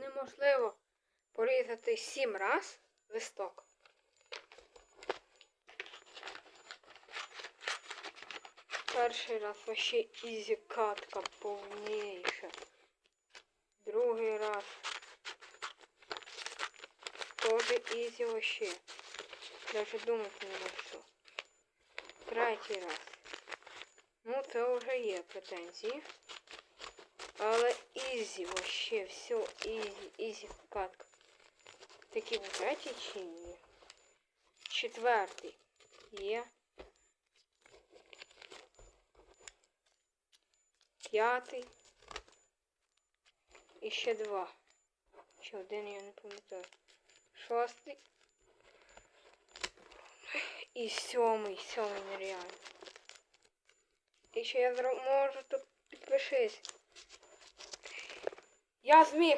неможливо порізати сім раз листок. Перший раз вообще ізі катка повніша. Другий раз. Тоже ізі вообще. Даже думати не можу. Третій раз. Ну, це вже є претензії. Але ізі вообще, все, ізі, ізі катка. Такий був третій чи ні? Четвертий. Є. П'ятий. І ще два. Ще один я не пам'ятаю. Шостий. І сьомий, сьомий нереально. І ще я можу тут підпишись. Я зміг